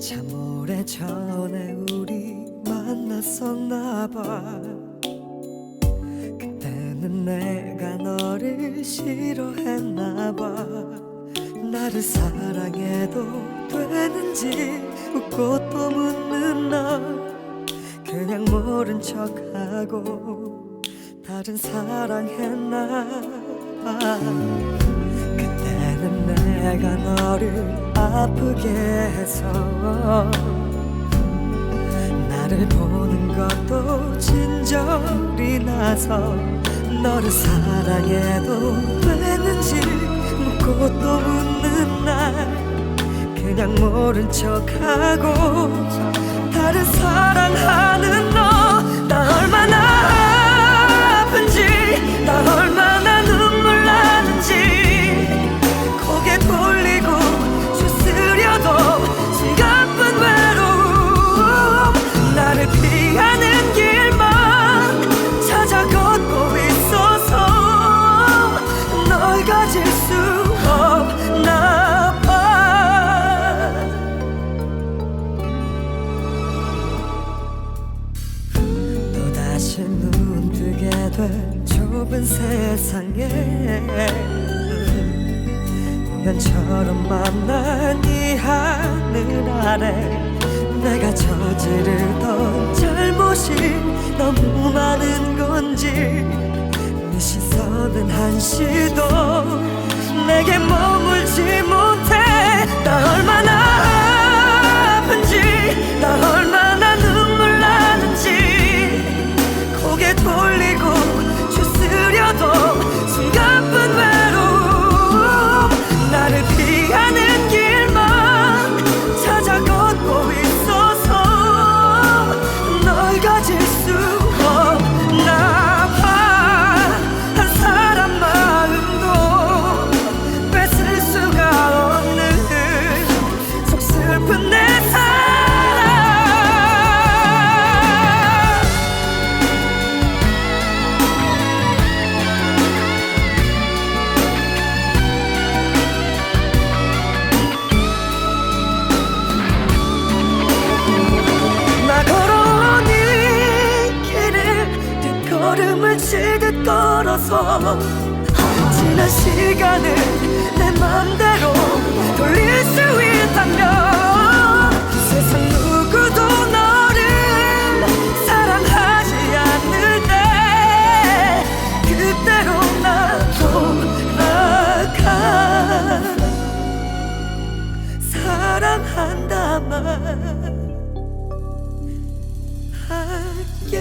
참 오래 전에 우리 만났었나봐. 그때는 내가 너를 싫어했나봐. 나를 사랑해도 되는지 웃고 또 묻는 너 그냥 모른 척하고 다른 사랑했나. 봐 그때는 내가 너를 아프게 해서 나를 보는 것도 진절이 나서 너를 사랑해도 되는지 묻고 또 묻는 날 그냥 모른 척하고 다른 사랑하는 너. 나 얼마나 눈 뜨게 된 좁은 세상에. 우연처럼 만난 이 하늘 아래 내가 저지르던 잘못이 너무 많은 건지 네 시선은 한시도 내게 머물지 못 돌리고 추스려도 숨가 뒷걸음을 치듯 걸어서 지난 시간을 내 맘대로 돌릴 수 있다면 세상 누구도 너를 사랑하지 않을 때 그대로 나 돌아가 사랑한다만 할게